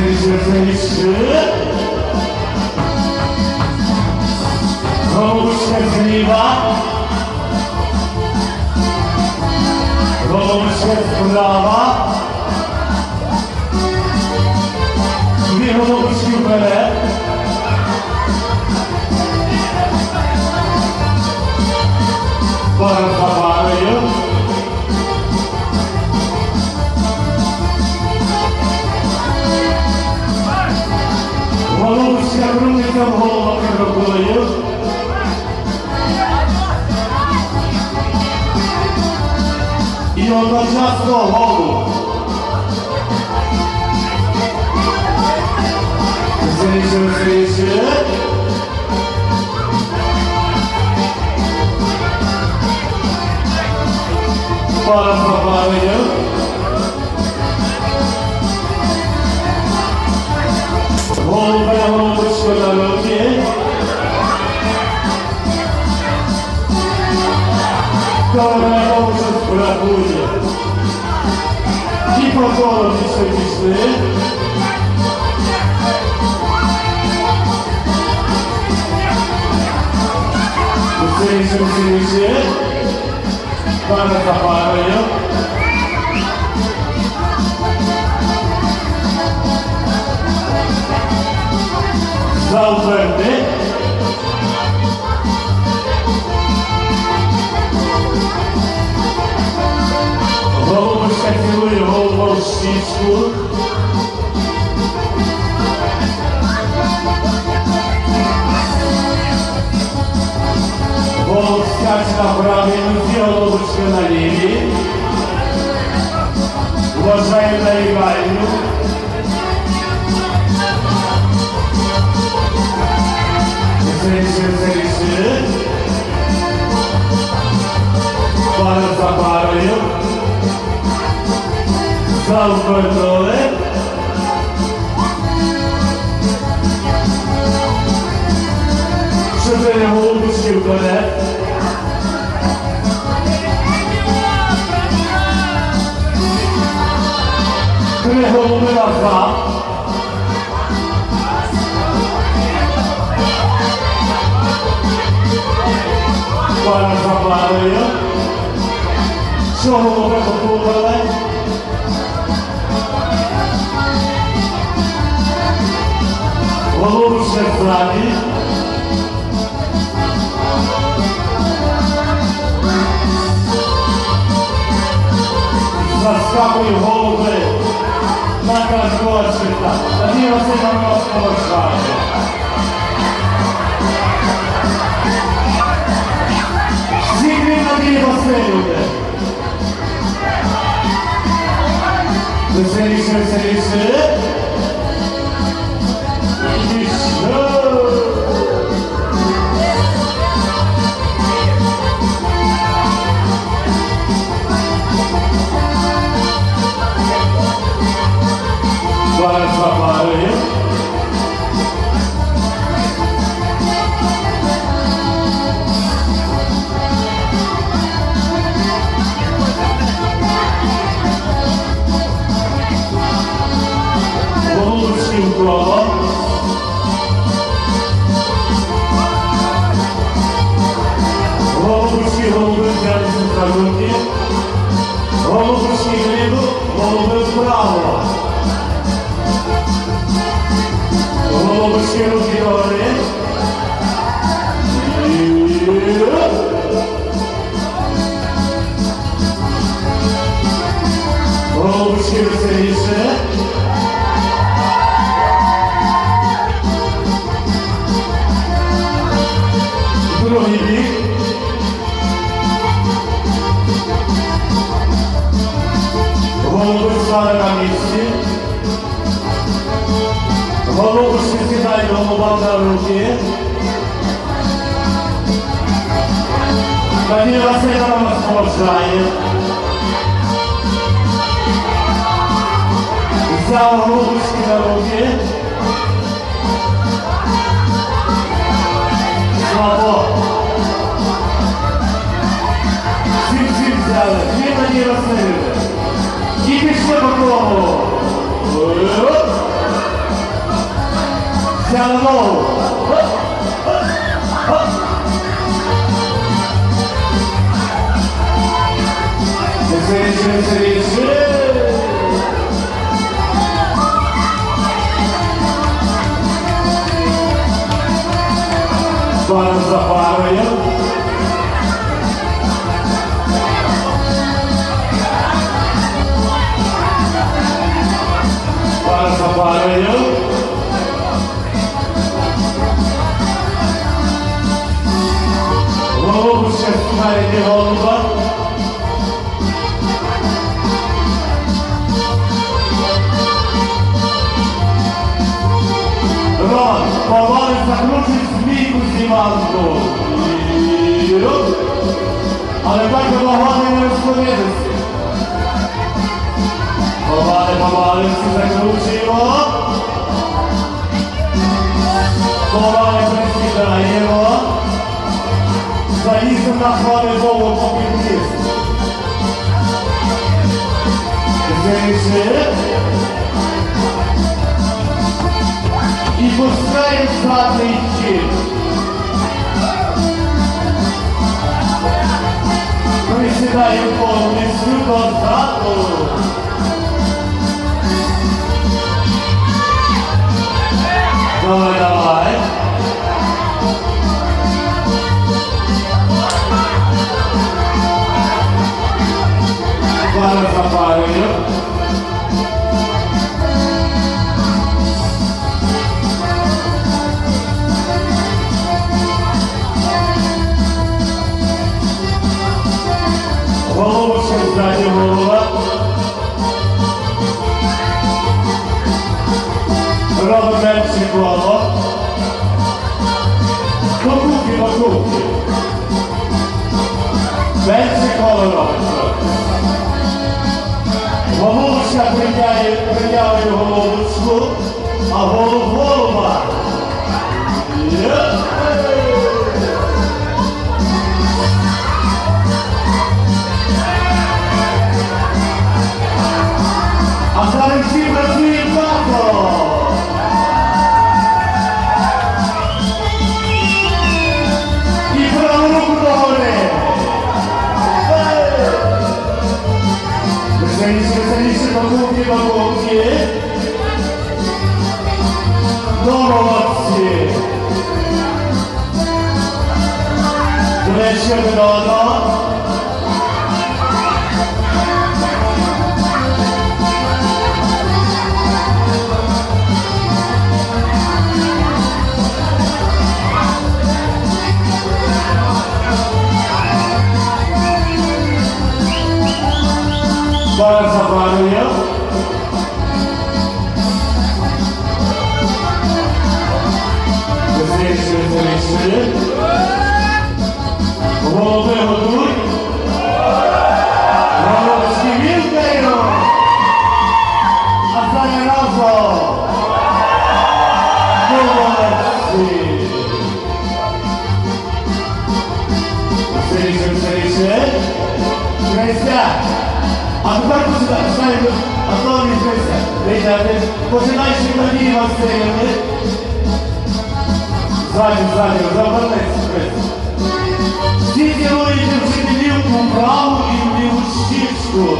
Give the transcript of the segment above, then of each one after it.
Зріжи. Голубочка зліва. Голубочка справа. Дві голубочки вперед. І одночасно голуб. Зріжи, зріжи. Пара за парою. Голубе, голубочко на Голубочко бракує. І по колу пішли, пішли. Зріжем, зріжем. Пара за парою. Залверни. Голову в щічку. На правій нозі, голубочка на лівій. Вважає на рівальню. Зріжи, зріжи. Пара за парою. Залвернули. Чотири голубочки вперед. Три голуби назад. Пара за парою. Що голуби попутали? Голубочка ззаді. Заскакує голуби на каркочка. Тоді Василь нас. Зігрі Андрій Васильовне. Веселіше, веселіше. Пара за Голубочки руки Тоді Василь нас поважає. Взяв голубочки на руки. Слава. Всі-всі взяли. Дві тоді Васильове. І пішли по. Оп. Я на ногу. Веселіше, веселіше. Пара за парою. Пара за парою. Голубушка змійку зніманку. Але так вагони не розходилися. Повали, повали, всі закручуємо. Повали присідаємо. Заїздимо на хвали голову поки вниз. Зайшли. І пускаємо задний щит. Менше коло. Покупки, покупки. Менше коло робимо. Головушка притягує, його головушку, а голуб голуба. Güneş gibi dağda Голови готуй. Головочки вілкаємо. А разом. Веселіше, веселіше. Христя. А тепер починай, починай, Антоні Христя. Вийдете. Починай ще тоді Васильівни. Ззаді, ззаді, завернись. Цілуєте вчителів у праву і ліву щічку.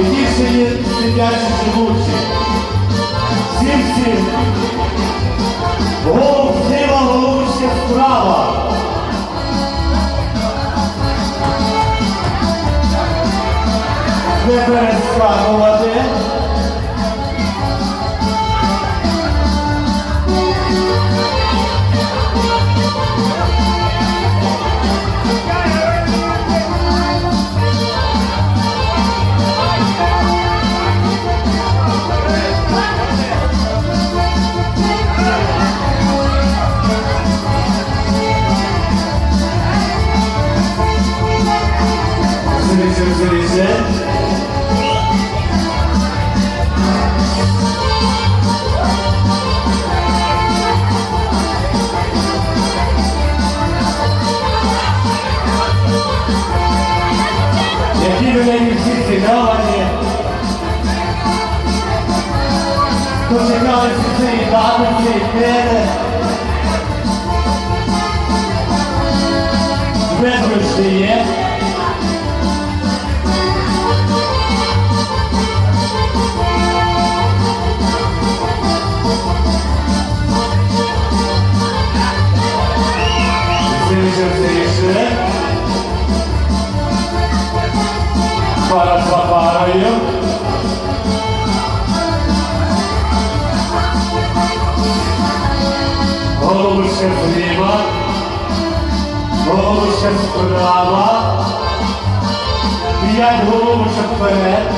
І ті, що є сидячі живучі. Всім всім. Голуб зліва, голубочка справа. Не перескакувати. Yeah. Ще зліва. Ще справа. П'ять голову вперед.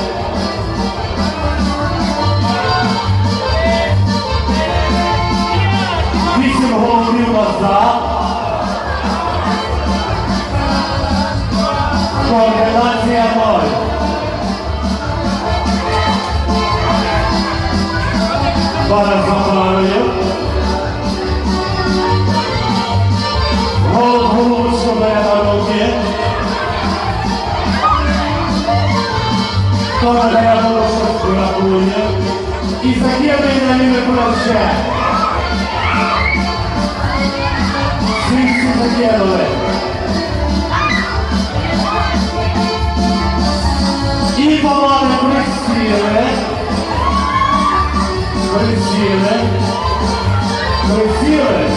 Вісім головів назад. Координація ноль. Пара за парою. Руки. Хто надає голову, рахує. І закидує на ліве плече. Всі всі закинули. І помали присіли. Присіли. Присіли.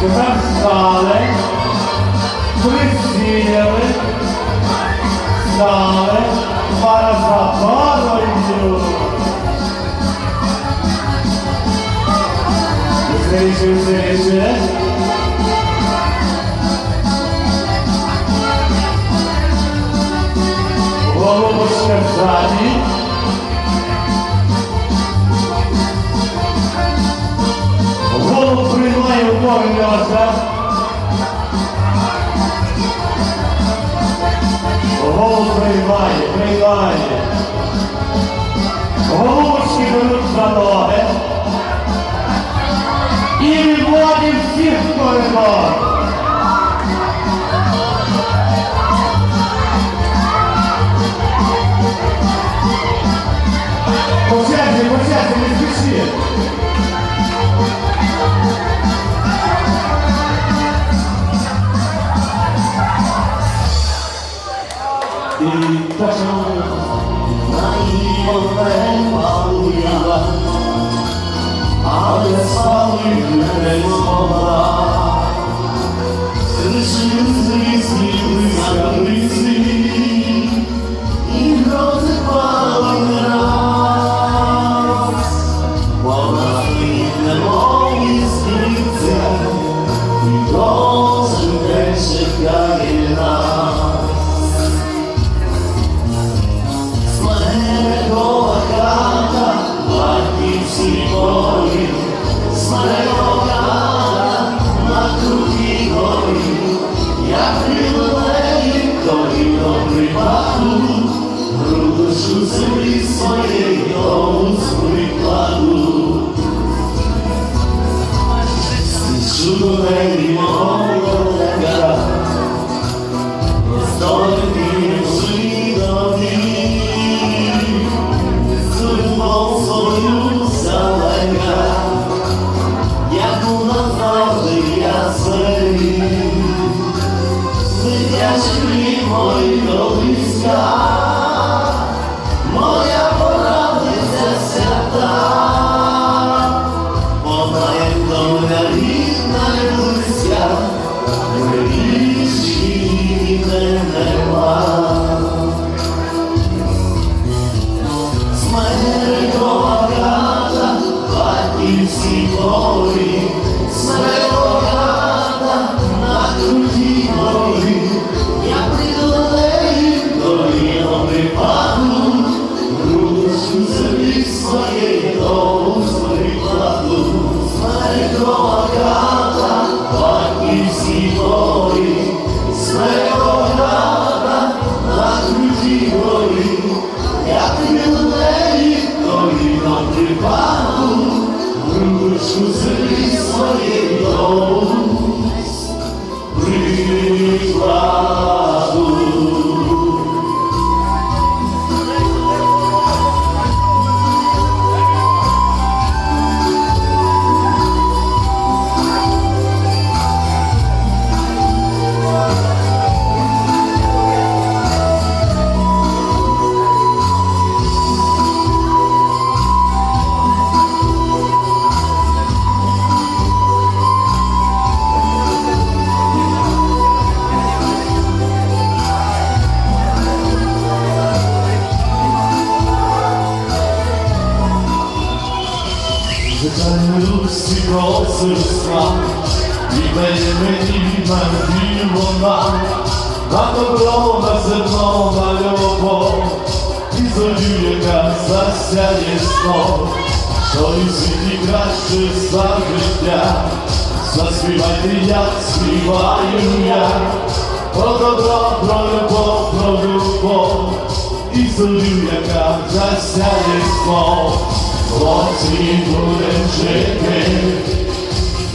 Тепер стали. Присіли. Стали. Пара за парою. Зріже, зріже. Голову ще ззаді. Приймає, приймає. Головушки беруть за ноги. І відводять всіх в коридор. По черзі, по. Але слави не слова. Кришив зрізні забризи, землі своєї дому прикладу. Стичу до неї мого далека, Здолати жидові, судьбу свою залека, яку назавжди я дитячі мої колиска, моя усі сестра, і дає мені надію вона, на добро, на зерно, на любов, і зорю, яка засяє знов, що і світі краще за життя, заспівайте, як співаю я, про добро, про любов, про любов, і зорю, яка засяє знов, хлопці будем жити,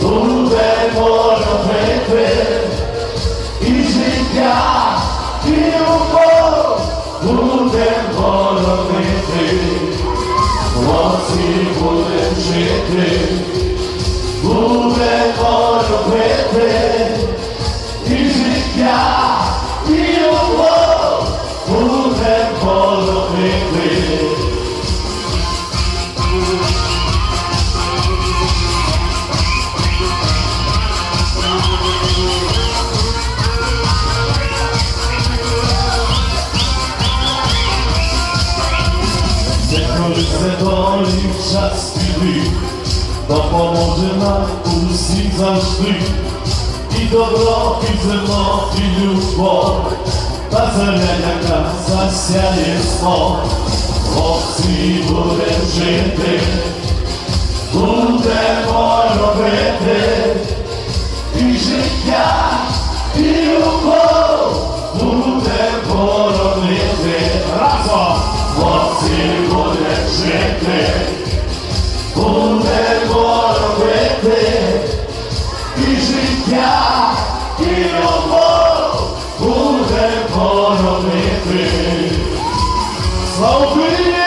будемо робити, і життя, і любов добро, і зерно, і любов, та земля, яка засяє знов. Хлопці будем жити, будемо робити, і життя, і любов будемо робити разом. Хлопці будем жити, будемо життя, і любов будемо робити. Слава Україні!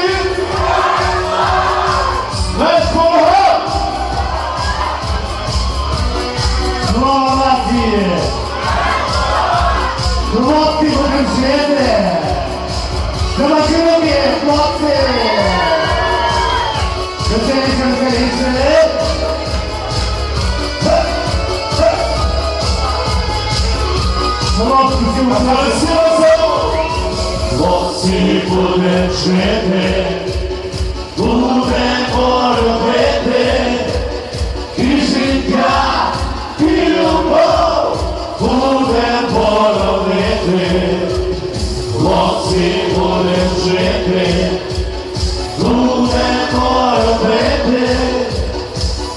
Смерть ворогам! Слава нації! Хлопці будемо жити! Замочили, хлопці! Веселіше, Хлопці, будем жити,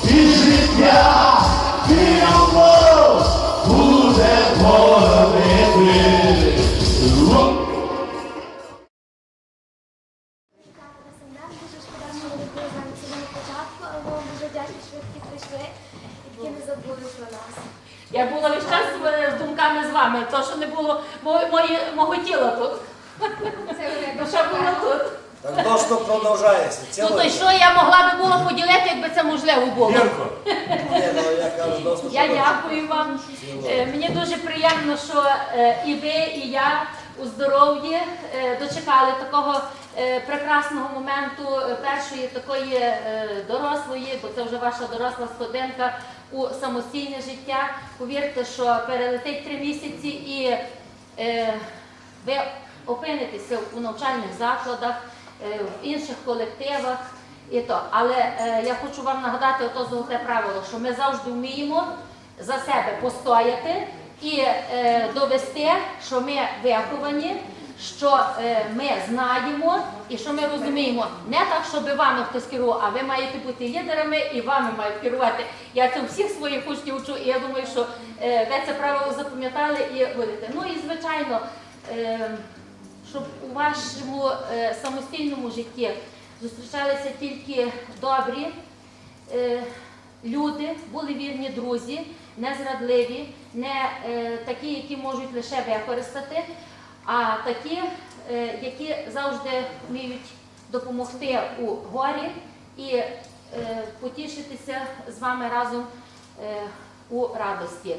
і життя, продовжається. Ну то й що я могла би було поділити, якби це можливо було. Ні, ну, я кажу, дякую вам. Е, Мені дуже приємно, що е, і ви, і я у здоров'ї е, дочекали такого е, прекрасного моменту е, першої такої е, дорослої, бо це вже ваша доросла сходинка у самостійне життя. Повірте, що перелетить три місяці і е, ви опинитеся у навчальних закладах, в інших колективах. І то. Але е, я хочу вам нагадати ото золоте правило, що ми завжди вміємо за себе постояти і е, довести, що ми виховані, що е, ми знаємо і що ми розуміємо. Не так, щоб вами хтось керував, а ви маєте бути лідерами і вами мають керувати. Я це всіх своїх учнів учу, і я думаю, що е, ви це правило запам'ятали і будете. Ну і звичайно. Е, щоб у вашому е, самостійному житті зустрічалися тільки добрі е, люди, були вірні друзі, не зрадливі, не такі, які можуть лише використати, а такі, е, які завжди вміють допомогти у горі і потішитися з вами разом у радості.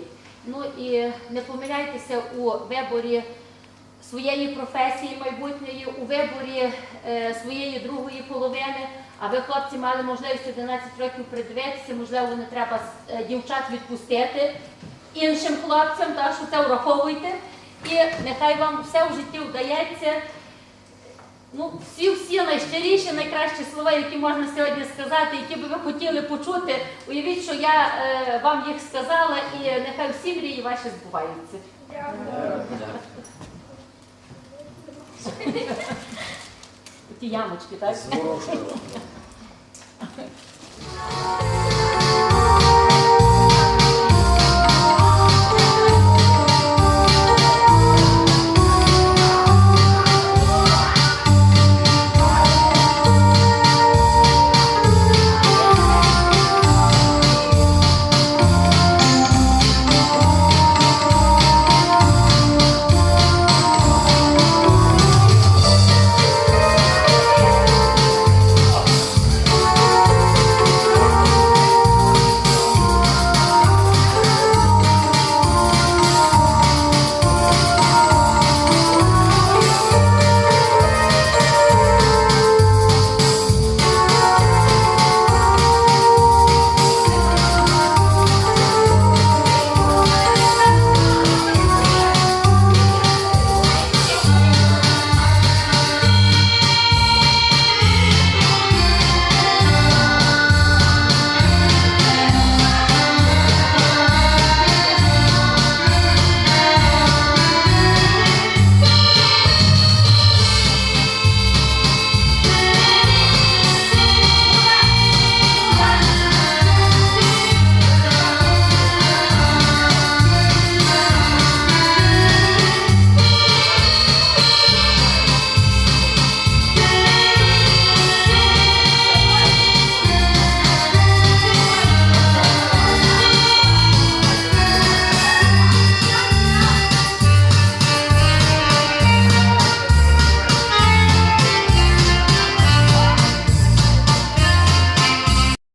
Ну і не помиляйтеся у виборі своєї професії майбутньої, у виборі е, своєї другої половини. А ви, хлопці, мали можливість 11 років придивитися, можливо, не треба е, дівчат відпустити іншим хлопцям, так що це враховуйте. І нехай вам все в житті вдається. Ну, всі всі найщиріші, найкращі слова, які можна сьогодні сказати, які би ви хотіли почути. Уявіть, що я е, вам їх сказала, і нехай всі мрії ваші збуваються. Ті ямочки, так? Зворушливо. Дякую.